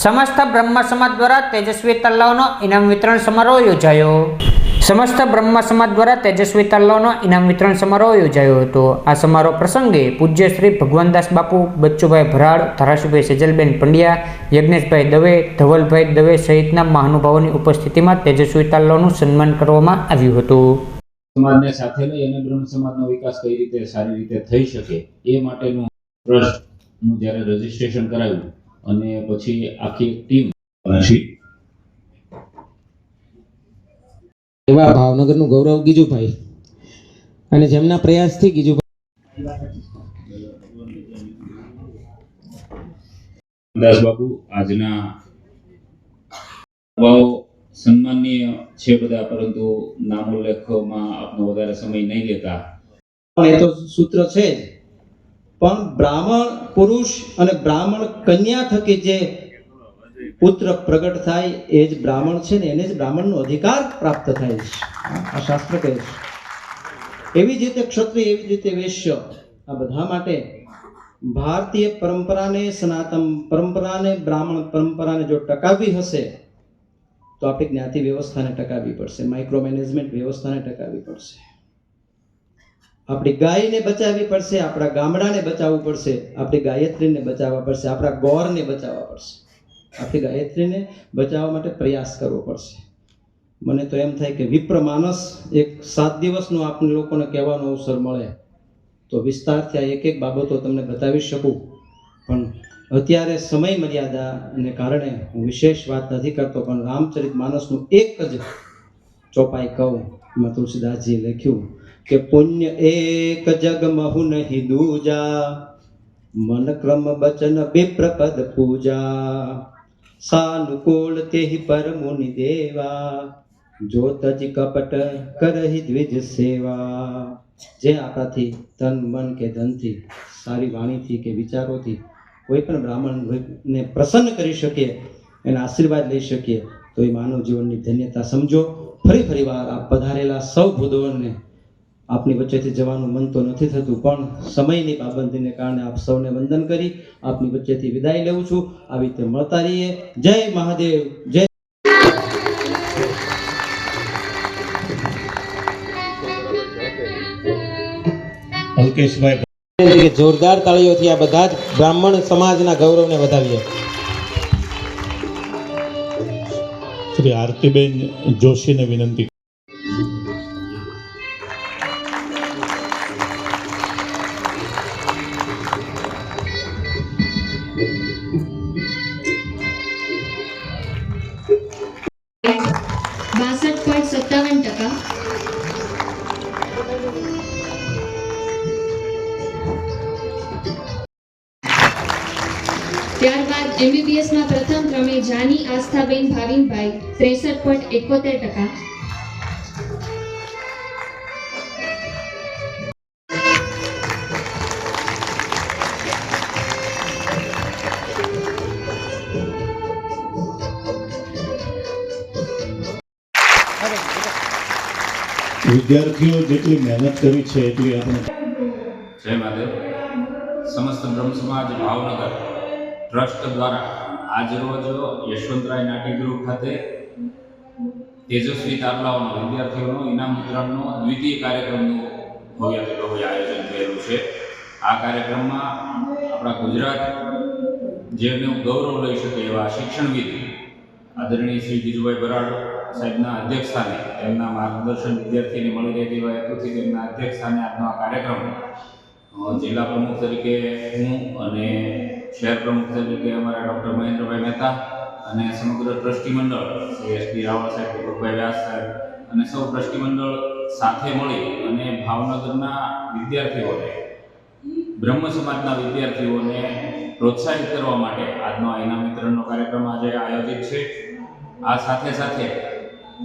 સમસ્ત બ્રહ્મ સમાજ દ્વારા તેજસ્વી તલ્લાવનો ઇનામ વિતરણ સમારોહ યોજાયો. સમસ્ત બ્રહ્મ સમાજ દ્વારા તેજસ્વી તલ્લાવનો ઇનામ વિતરણ સમારોહ યોજાયો હતો. આ સમારોહ પ્રસંગે પૂજ્ય શ્રી ભગવાનદાસ બાપુ, બચ્ચુભાઈ ભરાડ, ધારાસભ્ય સેજલબેન પંડ્યા, યજ્ઞેશભાઈ દવે, ધવલભાઈ દવે સહિતના મહાનુભાવોની ઉપસ્થિતિમાં તેજસ્વી તલ્લાવનું સન્માન કરવામાં આવ્યું હતું. સમાજને સાથે લઈ અને બ્રહ્મ સમાજનો વિકાસ કઈ રીતે સારી રીતે થઈ શકે એ માટેનું ટ્રસ્ટનું જ્યારે રજીસ્ટ્રેશન કરાવ્યું અને પછી આખી એક ટીમ એવા ભાવનગરનું ગૌરવ ગીજુભાઈ અને જેમના પ્રયાસથી ગીજુભાઈ દાસ બાપુ આજના ભાવ સન્માનીય છે બધા પરંતુ નામ ઉલ્લેખમાં આપનો વધારે સમય નહીં લેતા. પણ એ તો સૂત્ર છે જ. પણ બ્રાહ્મણ પુરુષ અને બ્રાહ્મણ કન્યા થકી જે પુત્ર પ્રગટ થાય, એ જ બ્રાહ્મણ છે ને એને જ બ્રાહ્મણનો અધિકાર પ્રાપ્ત થાય છે. આ શાસ્ત્ર કહે છે. એવી જ રીતે ક્ષત્રિય, એવી જ રીતે વૈશ્ય, આ બધા માટે ભારતીય પરંપરાને, સનાતન પરંપરાને, બ્રાહ્મણ પરંપરાને જો ટકાવવી હશે, તો આપણી જ્ઞાતિ વ્યવસ્થાને ટકાવવી પડશે માઇક્રો મેનેજમેન્ટ વ્યવસ્થાને ટકાવવી પડશે. આપણી ગાયને બચાવવી પડશે, આપણા ગામડાને બચાવવું પડશે, આપણી ગાયત્રીને બચાવવા પડશે, આપણા ગોરને બચાવવા પડશે. આપણી ગાયત્રીને બચાવવા માટે પ્રયાસ કરવો પડશે. મને તો એમ થાય કે વિપ્ર માનસ એક સાત દિવસનો આપણે લોકોને કહેવાનો અવસર મળે. તો વિસ્તારથી આ એક એક બાબતો તમને બતાવી શકું. પણ અત્યારે સમય મર્યાદાને કારણે હું વિશેષ વાત નથી કરતો, પણ રામચરિત માનસનું એક જ ચોપાઈ કહું, એમાં તુલસીદાસજીએ લખ્યું. કે પુણ્ય એક જગ મહુ નહીં દૂજા, મન ક્રમ બચન વિપ્રપદ પૂજા. સાનુકૂળ તેહિ પર મુનિ દેવા, જો તજ કપટ કરહી દ્વિજ સેવા. જે આપણાથી તન મન કે ધનથી, સારી વાણીથી કે વિચારોથી કોઈ પણ બ્રાહ્મણને પ્રસન્ન કરી શકીએ, એના આશીર્વાદ લઈ શકીએ, તો એ માનવ જીવનની ધન્યતા સમજો. ફરી ફરી વાર આ પધારેલા સૌ ભૂદોને આપની વચ્ચેથી જવાનું મન તો નથી થતું પણ સમયની પાબંદીને કારણે આપ સૌને વંદન કરી આપની વચ્ચેથી વિદાય લઉં છું. આવી રીતે મળતા રહીએ. જય મહાદેવ. જય જોરદાર તાળીઓથી આ બધા જ બ્રાહ્મણ સમાજના ગૌરવને વધાવીએ. શ્રી આરતીબેન જોશીને વિનંતી ત્યારબાદ એમબીબીએસમાં પ્રથમ ક્રમે જાની આસ્થાબેન ભાવિનભાઈ ત્રેસઠ પોઈન્ટ એકોતેર ટકા. વિદ્યાર્થીઓ જેટલી મહેનત કરી છે એટલી આપણે જય માધવ સમસ્ત બ્રહ્મ સમાજ ભાવનગર. ટ્રસ્ટ દ્વારા આજરોજ યશવંતરાય નાટ્યગૃહ ખાતે તેજસ્વી તારલાઓનો વિદ્યાર્થીઓનો ઇનામ વિતરણનો દ્વિતીય કાર્યક્રમનું ભવ્ય ભવ્ય આયોજન થયેલું છે. આ કાર્યક્રમમાં આપણા ગુજરાત જેનું ગૌરવ લઈ શકે એવા શિક્ષણવિદ આદરણીય શ્રી ગીજુભાઈ બરાડ સાહેબના અધ્યક્ષસ્થાને તેમના માર્ગદર્શન વિદ્યાર્થીને મળી રહે તેવા હેતુથી તેમના અધ્યક્ષસ્થાને આજનો આ કાર્યક્રમ જિલ્લા પ્રમુખ તરીકે હું અને શહેર પ્રમુખ તરીકે અમારા ડૉક્ટર મહેન્દ્રભાઈ મહેતા અને સમગ્ર ટ્રસ્ટી મંડળ શ્રી એસ ડી રાવળ સાહેબ દીપકભાઈ વ્યાસ સાહેબ અને સૌ ટ્રસ્ટી મંડળ સાથે મળી અને ભાવનગરના વિદ્યાર્થીઓને, બ્રહ્મ સમાજના વિદ્યાર્થીઓને પ્રોત્સાહિત કરવા માટે આજનો આઈના મિત્રનો કાર્યક્રમ આજે આયોજિત છે. આ સાથે સાથે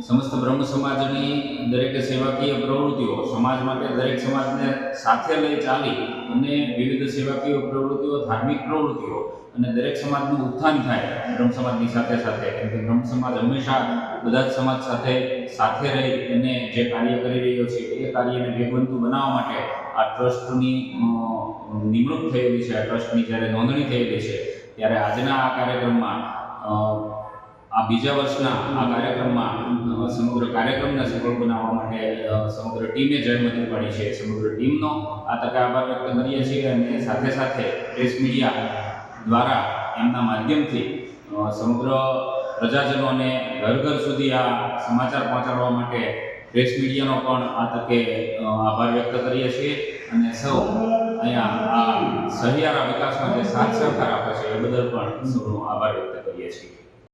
સમસ્ત બ્રહ્મ સમાજની દરેક સેવાકીય પ્રવૃત્તિઓ, સમાજ માટે દરેક સમાજને સાથે લઈ ચાલી અને વિવિધ સેવાકીય પ્રવૃત્તિઓ, ધાર્મિક પ્રવૃત્તિઓ અને દરેક સમાજનું ઉત્થાન થાય બ્રહ્મ સમાજની સાથે સાથે. કેમ કે બ્રહ્મ સમાજ હંમેશા બધા જ સમાજ સાથે સાથે રહી અને જે કાર્ય કરી રહ્યો છે એ કાર્યને વેગવંતુ બનાવવા માટે આ ટ્રસ્ટની નિમણૂક થયેલી છે. આ ટ્રસ્ટની જ્યારે નોંધણી થયેલી છે, ત્યારે આજના આ કાર્યક્રમમાં અ, બીજા વર્ષના આ કાર્યક્રમમાં સમગ્ર કાર્યક્રમને સફળ બનાવવા માટે સમગ્ર ટીમે જહેમત પાડી છે. સમગ્ર ટીમનો આ તકે આભાર વ્યક્ત કરીએ છીએ અને સાથે સાથે પ્રેસ મીડિયા દ્વારા એમના માધ્યમથી સમગ્ર પ્રજાજનોને ઘર ઘર સુધી આ સમાચાર પહોંચાડવા માટે પ્રેસ મીડિયાનો પણ આ તકે આભાર વ્યક્ત કરીએ છીએ. અને સૌ અહીંયા આ સહિયારા વિકાસમાં જે સાથ સહકાર આપે છે એ બદલ પણ સૌનો આભાર વ્યક્ત કરીએ છીએ.